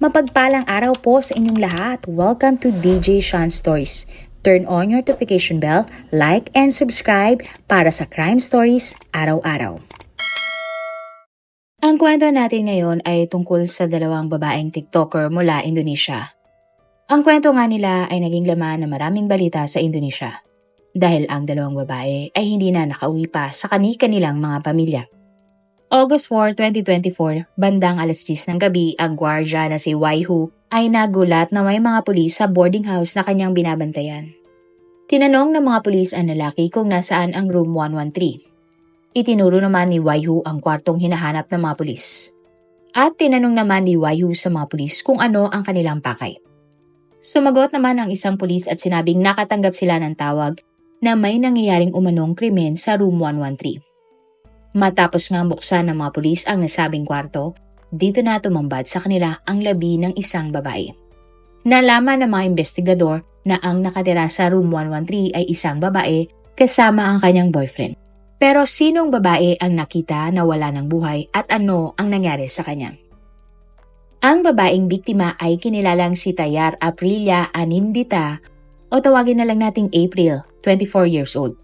Mapagpalang araw po sa inyong lahat. Welcome to DJ Sean Stories. Turn on your notification bell, like and subscribe para sa crime stories araw-araw. Ang kwento natin ngayon ay tungkol sa dalawang babaeng TikToker mula Indonesia. Ang kwento nga nila ay naging laman ng maraming balita sa Indonesia dahil ang dalawang babae ay hindi na nakauwi pa sa kani-kanilang mga pamilya. August 4, 2024, bandang alas 10 ng gabi, ang gwardya na si Waihu ay nagulat na may mga pulis sa boarding house na kanyang binabantayan. Tinanong ng mga pulis ang lalaki kung nasaan ang room 113. Itinuro naman ni Waihu ang kwartong hinahanap ng mga pulis. At tinanong naman ni Waihu sa mga pulis kung ano ang kanilang pakay. Sumagot naman ang isang pulis at sinabing nakatanggap sila ng tawag na may nangyayaring umanong krimen sa room 113. Matapos nga buksan ng mga pulis ang nasabing kwarto, dito na tumambad sa kanila ang labi ng isang babae. Nalaman ng mga investigador na ang nakatira sa room 113 ay isang babae kasama ang kanyang boyfriend. Pero sinong babae ang nakita na wala ng buhay at ano ang nangyari sa kanya? Ang babaeng biktima ay kinilalang si Tayar Aprilia Anindita o tawagin na lang nating April, 24 years old.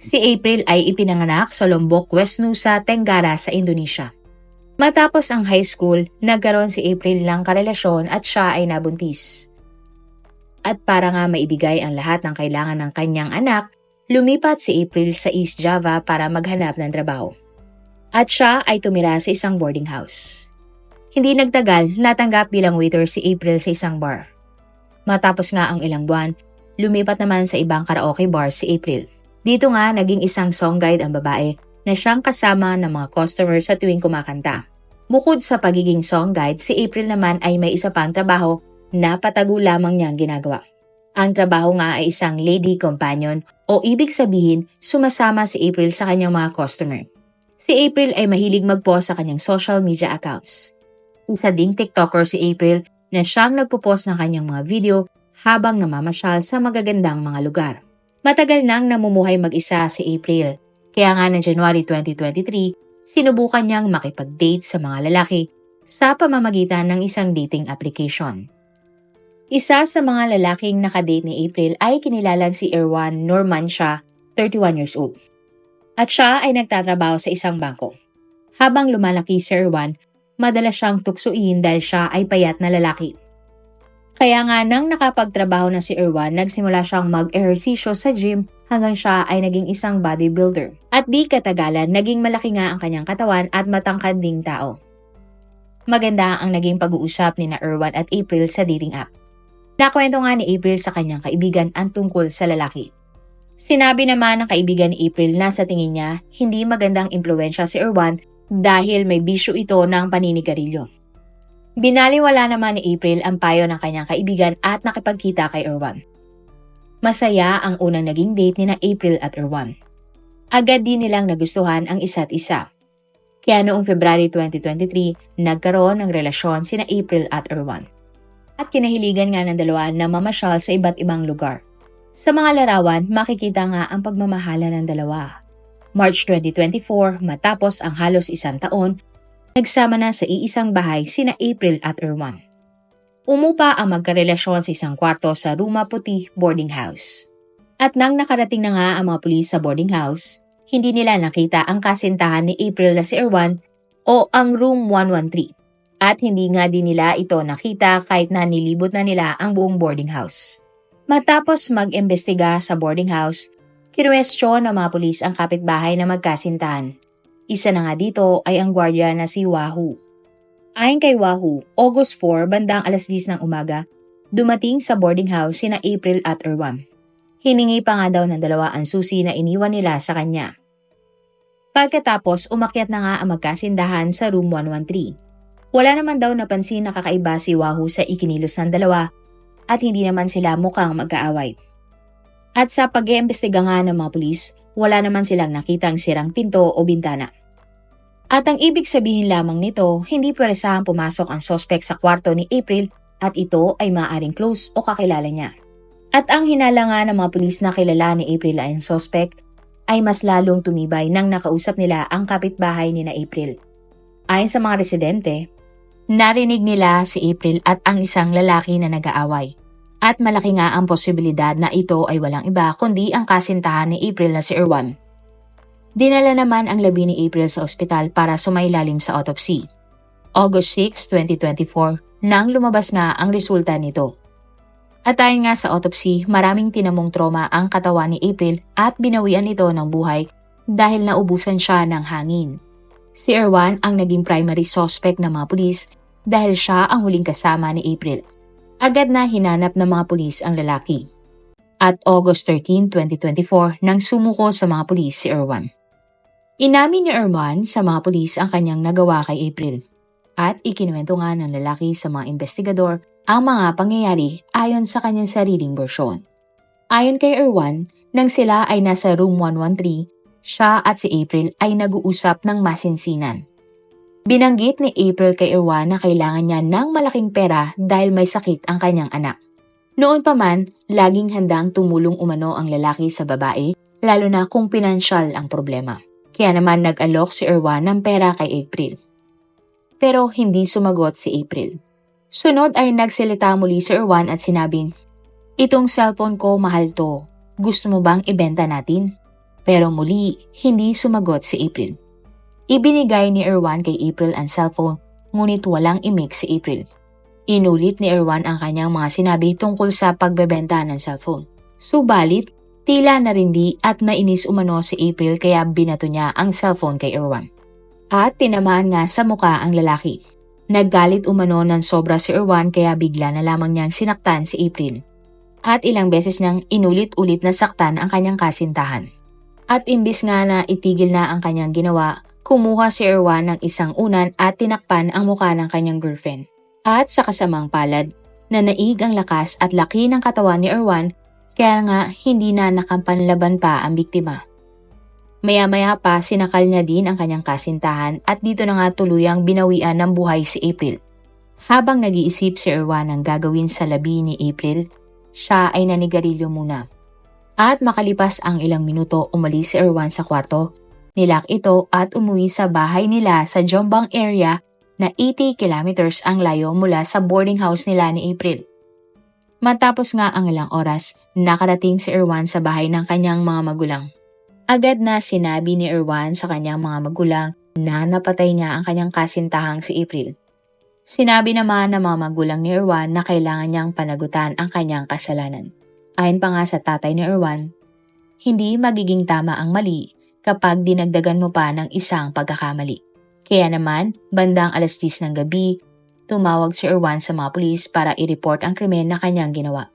Si April ay ipinanganak sa Lombok, West Nusa, Tenggara sa Indonesia. Matapos ang high school, nagkaroon si April ng karelasyon at siya ay nabuntis. At para nga maibigay ang lahat ng kailangan ng kanyang anak, lumipat si April sa East Java para maghanap ng trabaho. At siya ay tumira sa isang boarding house. Hindi nagtagal, natanggap bilang waiter si April sa isang bar. Matapos nga ang ilang buwan, lumipat naman sa ibang karaoke bar si April. Dito nga naging isang song guide ang babae na siyang kasama ng mga customers sa tuwing kumakanta. Bukod sa pagiging song guide, si April naman ay may isa pang trabaho na patago lamang niyang ginagawa. Ang trabaho nga ay isang lady companion o ibig sabihin sumasama si April sa kanyang mga customer. Si April ay mahilig mag-post sa kanyang social media accounts. Isa ding TikToker si April na siyang nagpo-post ng kanyang mga video habang namamasyal sa magagandang mga lugar. Matagal nang namumuhay mag-isa si April, kaya nga ng January 2023, sinubukan niyang makipag-date sa mga lalaki sa pamamagitan ng isang dating application. Isa sa mga lalaking nakadate ni April ay kinilalang si Erwan Norman siya, 31 years old. At siya ay nagtatrabaho sa isang bangko. Habang lumalaki si Erwan, madalas siyang tuksuin dahil siya ay payat na lalaki. Kaya nga nang nakapagtrabaho na si Erwan, nagsimula siyang mag-ehersisyo sa gym hanggang siya ay naging isang bodybuilder. At di katagalan, naging malaki nga ang kanyang katawan at matangkad ding tao. Maganda ang naging pag-uusap ni na Erwan at April sa dating app. Nakwento nga ni April sa kanyang kaibigan ang tungkol sa lalaki. Sinabi naman ng kaibigan ni April na sa tingin niya, hindi magandang impluensya si Erwan dahil may bisyo ito ng paninigarilyo. Binaliwala naman ni April ang payo ng kanyang kaibigan at nakipagkita kay Erwan. Masaya ang unang naging date ni na April at Erwan. Agad din nilang nagustuhan ang isa't isa. Kaya noong February 2023, nagkaroon ng relasyon sina April at Erwan. At kinahiligan nga ng dalawa na mamasyal sa iba't ibang lugar. Sa mga larawan, makikita nga ang pagmamahala ng dalawa. March 2024, matapos ang halos isang taon, nagsama na sa iisang bahay sina April at Erwan. Umupa ang magkarelasyon sa isang kwarto sa Ruma Puti boarding house. At nang nakarating na nga ang mga pulis sa boarding house, hindi nila nakita ang kasintahan ni April na si Erwan o ang room 113. At hindi nga din nila ito nakita kahit na nilibot na nila ang buong boarding house. Matapos mag-imbestiga sa boarding house, kinuwestiyon ng mga pulis ang kapitbahay na magkasintahan isa na nga dito ay ang gwardiya na si Wahoo. Ayon kay Wahoo, August 4, bandang alas 10 ng umaga, dumating sa boarding house sina April at Erwan. Hiningi pa nga daw ng dalawa ang susi na iniwan nila sa kanya. Pagkatapos, umakyat na nga ang magkasindahan sa room 113. Wala naman daw napansin na kakaiba si Wahoo sa ikinilos ng dalawa at hindi naman sila mukhang magkaaway. At sa pag-iimbestiga nga ng mga pulis, wala naman silang nakitang sirang pinto o bintana. At ang ibig sabihin lamang nito, hindi pweresahang pumasok ang sospek sa kwarto ni April at ito ay maaaring close o kakilala niya. At ang hinala ng mga pulis na kilala ni April ay ang sospek ay mas lalong tumibay nang nakausap nila ang kapitbahay ni na April. Ayon sa mga residente, Narinig nila si April at ang isang lalaki na nag-aaway. At malaki nga ang posibilidad na ito ay walang iba kundi ang kasintahan ni April na si Erwan. Dinala naman ang labi ni April sa ospital para sumailalim sa autopsy. August 6, 2024, nang lumabas nga ang resulta nito. At ayon nga sa autopsy, maraming tinamong trauma ang katawan ni April at binawian ito ng buhay dahil naubusan siya ng hangin. Si Erwan ang naging primary suspect ng mga pulis dahil siya ang huling kasama ni April. Agad na hinanap ng mga pulis ang lalaki. At August 13, 2024, nang sumuko sa mga pulis si Erwan. Inamin ni Erwan sa mga pulis ang kanyang nagawa kay April. At ikinuwento nga ng lalaki sa mga investigador ang mga pangyayari ayon sa kanyang sariling bersyon. Ayon kay Erwan, nang sila ay nasa room 113, siya at si April ay nag-uusap ng masinsinan. Binanggit ni April kay Erwan na kailangan niya ng malaking pera dahil may sakit ang kanyang anak. Noon pa man, laging handang tumulong umano ang lalaki sa babae, lalo na kung pinansyal ang problema. Kaya naman nag-alok si Erwan ng pera kay April. Pero hindi sumagot si April. Sunod ay nagsalita muli si Erwan at sinabing, Itong cellphone ko mahal to. Gusto mo bang ibenta natin? Pero muli, hindi sumagot si April. Ibinigay ni Erwan kay April ang cellphone, ngunit walang imik si April. Inulit ni Erwan ang kanyang mga sinabi tungkol sa pagbebenta ng cellphone. Subalit, tila narindi at nainis umano si April kaya binato niya ang cellphone kay Erwan. At tinamaan nga sa muka ang lalaki. Naggalit umano ng sobra si Erwan kaya bigla na lamang niyang sinaktan si April. At ilang beses niyang inulit-ulit na saktan ang kanyang kasintahan. At imbis nga na itigil na ang kanyang ginawa, kumuha si Erwan ng isang unan at tinakpan ang mukha ng kanyang girlfriend. At sa kasamang palad, nanaig ang lakas at laki ng katawan ni Erwan kaya nga hindi na nakampanlaban pa ang biktima. Maya-maya pa sinakal niya din ang kanyang kasintahan at dito na nga tuluyang binawian ng buhay si April. Habang nag-iisip si Erwan ng gagawin sa labi ni April, siya ay nanigarilyo muna. At makalipas ang ilang minuto umalis si Erwan sa kwarto Nilak ito at umuwi sa bahay nila sa Jombang area na 80 kilometers ang layo mula sa boarding house nila ni April. Matapos nga ang ilang oras, nakarating si Erwan sa bahay ng kanyang mga magulang. Agad na sinabi ni Erwan sa kanyang mga magulang na napatay niya ang kanyang kasintahang si April. Sinabi naman ng mga magulang ni Erwan na kailangan niyang panagutan ang kanyang kasalanan. Ayon pa nga sa tatay ni Erwan, hindi magiging tama ang mali kapag dinagdagan mo pa ng isang pagkakamali. Kaya naman, bandang alas 10 ng gabi, tumawag si Erwan sa mga pulis para i-report ang krimen na kanyang ginawa.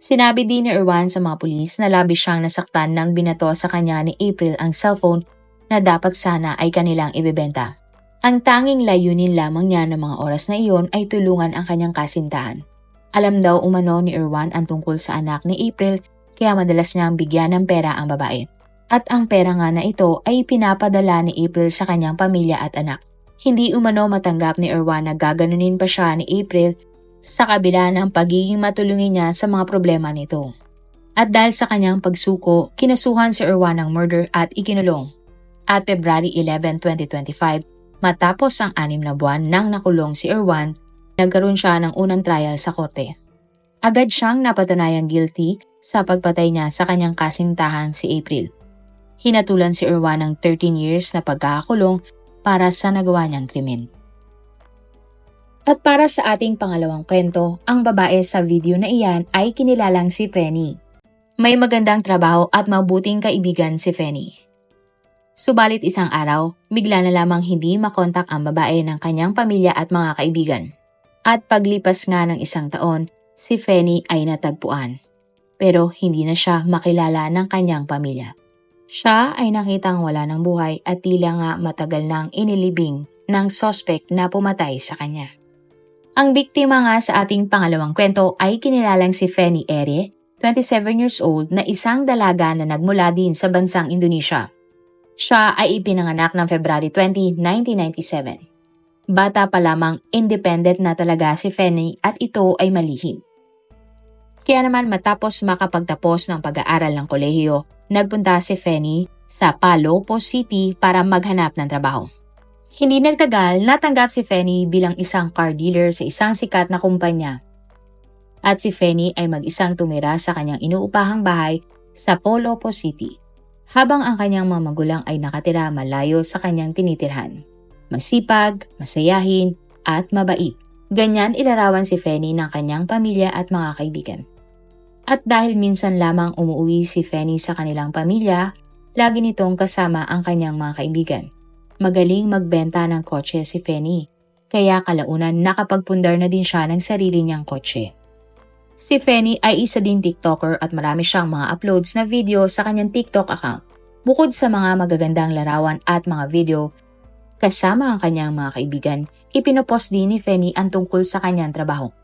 Sinabi din ni Erwan sa mga pulis na labi siyang nasaktan nang binato sa kanya ni April ang cellphone na dapat sana ay kanilang ibebenta. Ang tanging layunin lamang niya ng mga oras na iyon ay tulungan ang kanyang kasintahan. Alam daw umano ni Erwan ang tungkol sa anak ni April kaya madalas niyang bigyan ng pera ang babae. At ang pera nga na ito ay pinapadala ni April sa kanyang pamilya at anak. Hindi umano matanggap ni Erwan na gaganunin pa siya ni April sa kabila ng pagiging matulungin niya sa mga problema nito. At dahil sa kanyang pagsuko, kinasuhan si Erwan ng murder at ikinulong. At February 11, 2025, matapos ang anim na buwan nang nakulong si Erwan, nagkaroon siya ng unang trial sa korte. Agad siyang napatunayang guilty sa pagpatay niya sa kanyang kasintahang si April. Hinatulan si Erwan ng 13 years na pagkakakulong para sa nagawa niyang krimen. At para sa ating pangalawang kwento, ang babae sa video na iyan ay kinilalang si Penny. May magandang trabaho at mabuting kaibigan si Penny. Subalit isang araw, bigla na lamang hindi makontak ang babae ng kanyang pamilya at mga kaibigan. At paglipas nga ng isang taon, si Fanny ay natagpuan. Pero hindi na siya makilala ng kanyang pamilya. Siya ay nakitang wala ng buhay at tila nga matagal nang inilibing ng sospek na pumatay sa kanya. Ang biktima nga sa ating pangalawang kwento ay kinilalang si Fanny Ere, 27 years old na isang dalaga na nagmula din sa bansang Indonesia. Siya ay ipinanganak ng February 20, 1997. Bata pa lamang independent na talaga si Fanny at ito ay malihim. Kaya naman matapos makapagtapos ng pag-aaral ng kolehiyo, nagpunta si Fanny sa Palopo City para maghanap ng trabaho. Hindi nagtagal, natanggap si Fanny bilang isang car dealer sa isang sikat na kumpanya. At si Fanny ay mag-isang tumira sa kanyang inuupahang bahay sa Polopo City, habang ang kanyang mga magulang ay nakatira malayo sa kanyang tinitirhan. Masipag, masayahin, at mabait. Ganyan ilarawan si Fanny ng kanyang pamilya at mga kaibigan. At dahil minsan lamang umuwi si Fanny sa kanilang pamilya, lagi nitong kasama ang kanyang mga kaibigan. Magaling magbenta ng kotse si Fanny, kaya kalaunan nakapagpundar na din siya ng sarili niyang kotse. Si Fanny ay isa ding TikToker at marami siyang mga uploads na video sa kanyang TikTok account. Bukod sa mga magagandang larawan at mga video, kasama ang kanyang mga kaibigan, ipinopost din ni Fanny ang tungkol sa kanyang trabaho.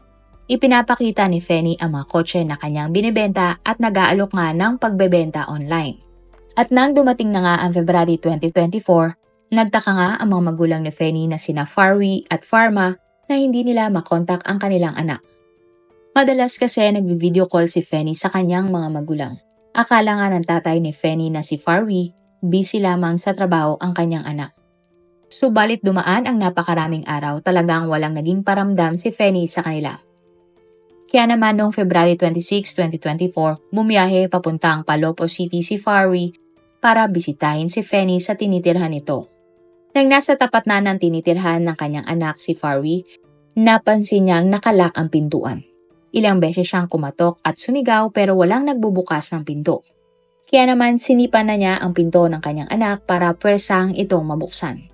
Ipinapakita ni Fanny ang mga kotse na kanyang binibenta at nag-aalok nga ng pagbebenta online. At nang dumating na nga ang February 2024, nagtaka nga ang mga magulang ni Fanny na sina Farwi at Farma na hindi nila makontak ang kanilang anak. Madalas kasi nagbi-video call si Fanny sa kanyang mga magulang. Akala nga ng tatay ni Fanny na si Farwi, busy lamang sa trabaho ang kanyang anak. Subalit dumaan ang napakaraming araw talagang walang naging paramdam si Fanny sa kanila. Kaya naman noong February 26, 2024, bumiyahe papuntang Palopo City si Farwi para bisitahin si Fanny sa tinitirhan nito. Nang nasa tapat na ng tinitirhan ng kanyang anak si Farwi, napansin niyang nakalak ang pintuan. Ilang beses siyang kumatok at sumigaw pero walang nagbubukas ng pinto. Kaya naman sinipan na niya ang pinto ng kanyang anak para pwersang itong mabuksan.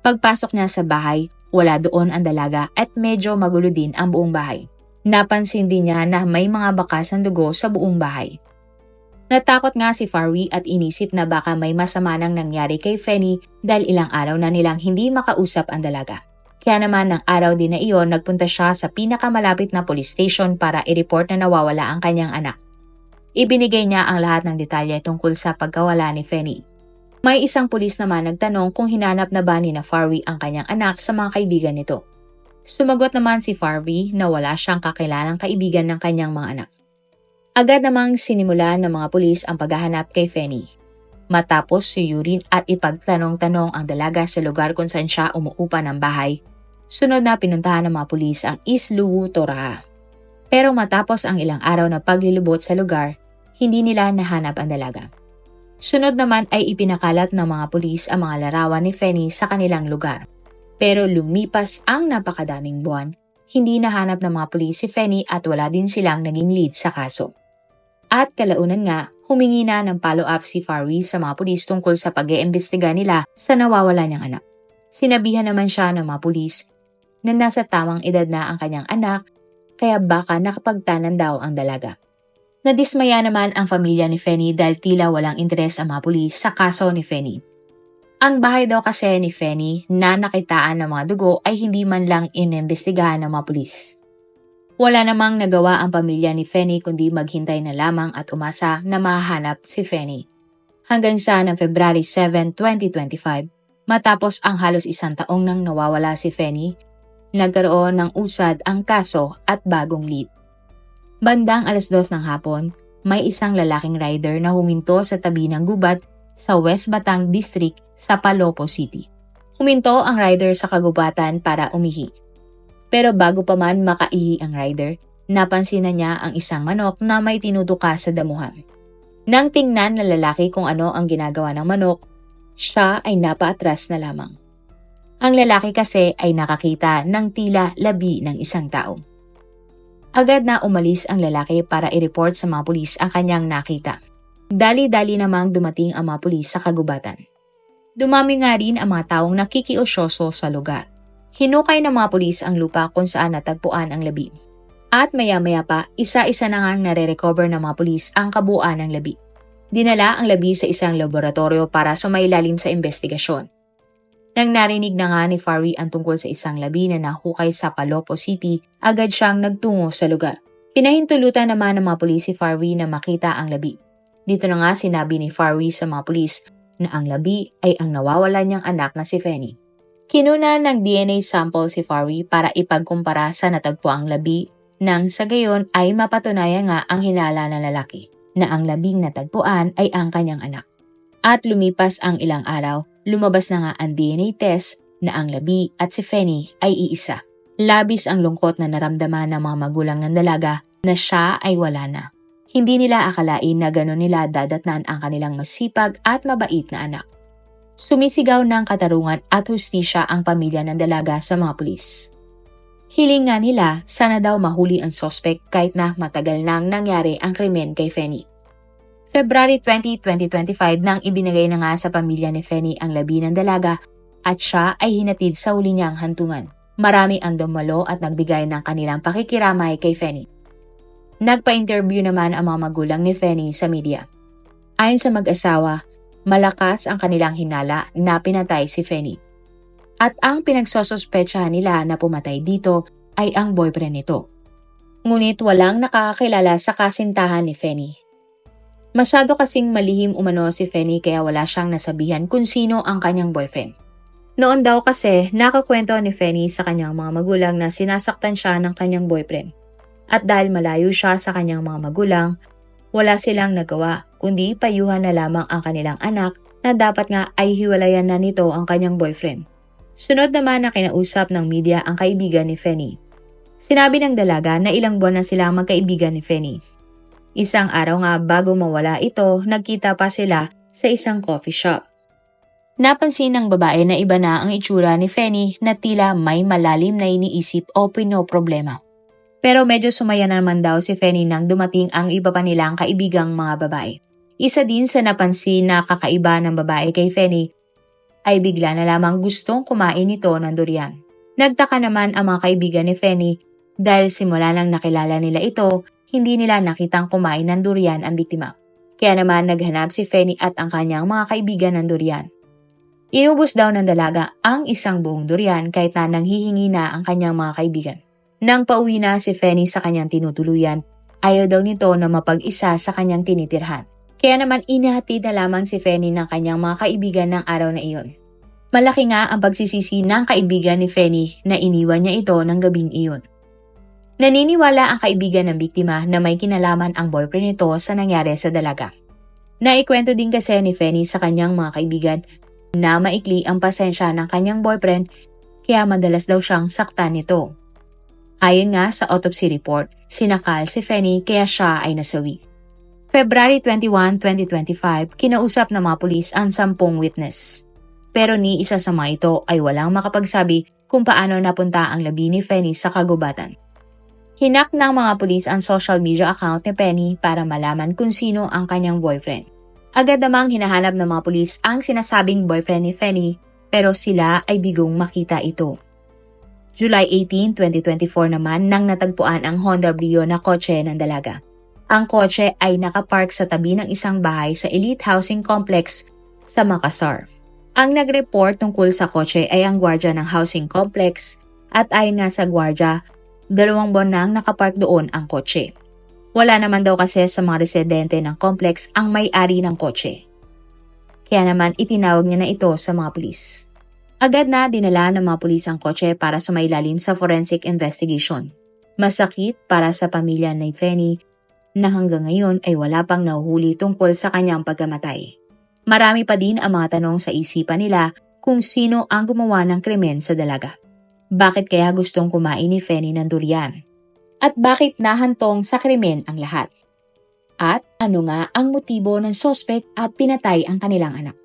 Pagpasok niya sa bahay, wala doon ang dalaga at medyo magulo din ang buong bahay. Napansin din niya na may mga bakas ng dugo sa buong bahay. Natakot nga si Farwi at inisip na baka may masama nang nangyari kay Fanny dahil ilang araw na nilang hindi makausap ang dalaga. Kaya naman ng araw din na iyon, nagpunta siya sa pinakamalapit na police station para i-report na nawawala ang kanyang anak. Ibinigay niya ang lahat ng detalye tungkol sa pagkawala ni Fanny. May isang pulis naman nagtanong kung hinanap na ba ni na Farwi ang kanyang anak sa mga kaibigan nito. Sumagot naman si Farwi na wala siyang kakilalang kaibigan ng kanyang mga anak. Agad namang sinimulan ng mga pulis ang paghahanap kay Fanny. Matapos suyurin at ipagtanong-tanong ang dalaga sa lugar kung saan siya umuupa ng bahay, Sunod na pinuntahan ng mga pulis ang Isluwu Toraha. Pero matapos ang ilang araw na paglilubot sa lugar, hindi nila nahanap ang dalaga. Sunod naman ay ipinakalat ng mga pulis ang mga larawan ni Fanny sa kanilang lugar. Pero lumipas ang napakadaming buwan, hindi nahanap ng mga pulis si Fanny at wala din silang naging lead sa kaso. At kalaunan nga, humingi na ng follow-up si Farwi sa mga pulis tungkol sa pag iimbestiga nila sa nawawala niyang anak. Sinabihan naman siya ng mga pulis na nasa tamang edad na ang kanyang anak kaya baka nakapagtanan daw ang dalaga. Nadismaya naman ang pamilya ni Fanny dahil tila walang interes ang mga pulis sa kaso ni Fanny. Ang bahay daw kasi ni Fanny na nakitaan ng mga dugo ay hindi man lang inimbestigahan ng mga pulis. Wala namang nagawa ang pamilya ni Fanny kundi maghintay na lamang at umasa na mahanap si Fanny. Hanggang sa ng February 7, 2025, matapos ang halos isang taong nang nawawala si Fanny, Nagkaroon ng usad ang kaso at bagong lead. Bandang alas dos ng hapon, may isang lalaking rider na huminto sa tabi ng gubat sa West Batang District sa Palopo City. Huminto ang rider sa kagubatan para umihi. Pero bago pa man makaihi ang rider, napansin na niya ang isang manok na may tinutuka sa damuhan. Nang tingnan ng lalaki kung ano ang ginagawa ng manok, siya ay napaatras na lamang. Ang lalaki kasi ay nakakita ng tila labi ng isang tao. Agad na umalis ang lalaki para i-report sa mga pulis ang kanyang nakita. Dali-dali namang dumating ang mga pulis sa kagubatan. Dumami nga rin ang mga taong nakikiosyoso sa lugar. Hinukay ng mga pulis ang lupa kung saan natagpuan ang labi. At maya-maya pa, isa-isa na nga nare-recover ng mga pulis ang kabuuan ng labi. Dinala ang labi sa isang laboratorio para sumailalim sa investigasyon. Nang narinig na nga ni Fari ang tungkol sa isang labi na nahukay sa Palopo City, agad siyang nagtungo sa lugar. Pinahintulutan naman ng mga pulis si Farwi na makita ang labi. Dito na nga sinabi ni Farwi sa mga pulis na ang labi ay ang nawawala niyang anak na si Fenny. Kinuna ng DNA sample si Farwi para ipagkumpara sa natagpuang labi nang sa gayon ay mapatunayan nga ang hinala ng lalaki na ang labing natagpuan ay ang kanyang anak. At lumipas ang ilang araw, lumabas na nga ang DNA test na ang labi at si Fenny ay iisa. Labis ang lungkot na naramdaman ng mga magulang ng dalaga na siya ay wala na. Hindi nila akalain na gano'n nila dadatnan ang kanilang masipag at mabait na anak. Sumisigaw ng katarungan at hustisya ang pamilya ng dalaga sa mga pulis. Hiling nila sana daw mahuli ang sospek kahit na matagal nang nangyari ang krimen kay Fenny. February 20, 2025 nang ibinigay na nga sa pamilya ni Fenny ang labi ng dalaga at siya ay hinatid sa uli niyang hantungan. Marami ang dumalo at nagbigay ng kanilang pakikiramay kay Fenny. Nagpa-interview naman ang mga magulang ni Fenny sa media. Ayon sa mag-asawa, malakas ang kanilang hinala na pinatay si Fenny. At ang pinagsosospetsahan nila na pumatay dito ay ang boyfriend nito. Ngunit walang nakakakilala sa kasintahan ni Fenny. Masyado kasing malihim umano si Fenny kaya wala siyang nasabihan kung sino ang kanyang boyfriend. Noon daw kasi nakakwento ni Fenny sa kanyang mga magulang na sinasaktan siya ng kanyang boyfriend. At dahil malayo siya sa kanyang mga magulang, wala silang nagawa kundi payuhan na lamang ang kanilang anak na dapat nga ay hiwalayan na nito ang kanyang boyfriend. Sunod naman na kinausap ng media ang kaibigan ni Fenny. Sinabi ng dalaga na ilang buwan na silang magkaibigan ni Fenny. Isang araw nga bago mawala ito, nagkita pa sila sa isang coffee shop. Napansin ng babae na iba na ang itsura ni Fenny na tila may malalim na iniisip o pinoproblema. Pero medyo sumaya naman daw si Fenny nang dumating ang iba pa nilang kaibigang mga babae. Isa din sa napansin na kakaiba ng babae kay Fenny ay bigla na lamang gustong kumain ito ng durian. Nagtaka naman ang mga kaibigan ni Fenny dahil simula nang nakilala nila ito, hindi nila nakitang kumain ng durian ang biktima. Kaya naman naghanap si Fenny at ang kanyang mga kaibigan ng durian. Inubos daw ng dalaga ang isang buong durian kahit na nanghihingi na ang kanyang mga kaibigan. Nang pauwi na si Fenny sa kanyang tinutuluyan, ayaw daw nito na mapag-isa sa kanyang tinitirhan. Kaya naman inahatid na lamang si Fenny ng kanyang mga kaibigan ng araw na iyon. Malaki nga ang pagsisisi ng kaibigan ni Fenny na iniwan niya ito ng gabing iyon. Naniniwala ang kaibigan ng biktima na may kinalaman ang boyfriend nito sa nangyari sa dalaga. Naikwento din kasi ni Fenny sa kanyang mga kaibigan na maikli ang pasensya ng kanyang boyfriend kaya madalas daw siyang saktan nito. Ayon nga sa autopsy report, sinakal si Fenny kaya siya ay nasawi. February 21, 2025, kinausap ng mga pulis ang sampung witness. Pero ni isa sa mga ito ay walang makapagsabi kung paano napunta ang labi ni Fenny sa kagubatan. Hinak ng mga pulis ang social media account ni Penny para malaman kung sino ang kanyang boyfriend. Agad namang hinahanap ng mga pulis ang sinasabing boyfriend ni Fenny pero sila ay bigong makita ito. July 18, 2024 naman nang natagpuan ang Honda Brio na kotse ng dalaga. Ang kotse ay nakapark sa tabi ng isang bahay sa Elite Housing Complex sa Makassar. Ang nag-report tungkol sa kotse ay ang gwardya ng housing complex at ayon nga sa gwardya, dalawang buwan nang nakapark doon ang kotse. Wala naman daw kasi sa mga residente ng complex ang may-ari ng kotse. Kaya naman itinawag niya na ito sa mga pulis. Agad na dinala ng mga pulis ang kotse para sumailalim sa forensic investigation. Masakit para sa pamilya ni Fenny na hanggang ngayon ay wala pang nahuhuli tungkol sa kanyang pagkamatay. Marami pa din ang mga tanong sa isipan nila kung sino ang gumawa ng krimen sa dalaga. Bakit kaya gustong kumain ni Fenny ng durian? At bakit nahantong sa krimen ang lahat? At ano nga ang motibo ng sospek at pinatay ang kanilang anak?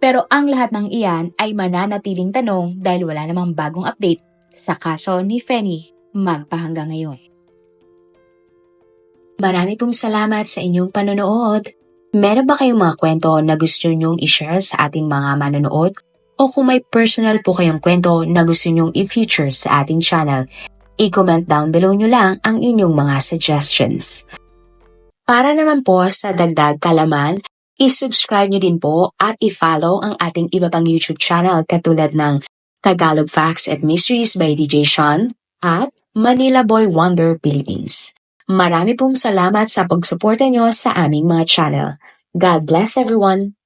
Pero ang lahat ng iyan ay mananatiling tanong dahil wala namang bagong update sa kaso ni Fenny magpahanggang ngayon. Marami pong salamat sa inyong panonood. Meron ba kayong mga kwento na gusto nyong i-share sa ating mga manonood? O kung may personal po kayong kwento na gusto nyong i-feature sa ating channel, i-comment down below nyo lang ang inyong mga suggestions. Para naman po sa dagdag kalaman, i-subscribe nyo din po at i-follow ang ating iba pang YouTube channel katulad ng Tagalog Facts and Mysteries by DJ Sean at Manila Boy Wonder Philippines. Marami pong salamat sa pagsuporta nyo sa aming mga channel. God bless everyone!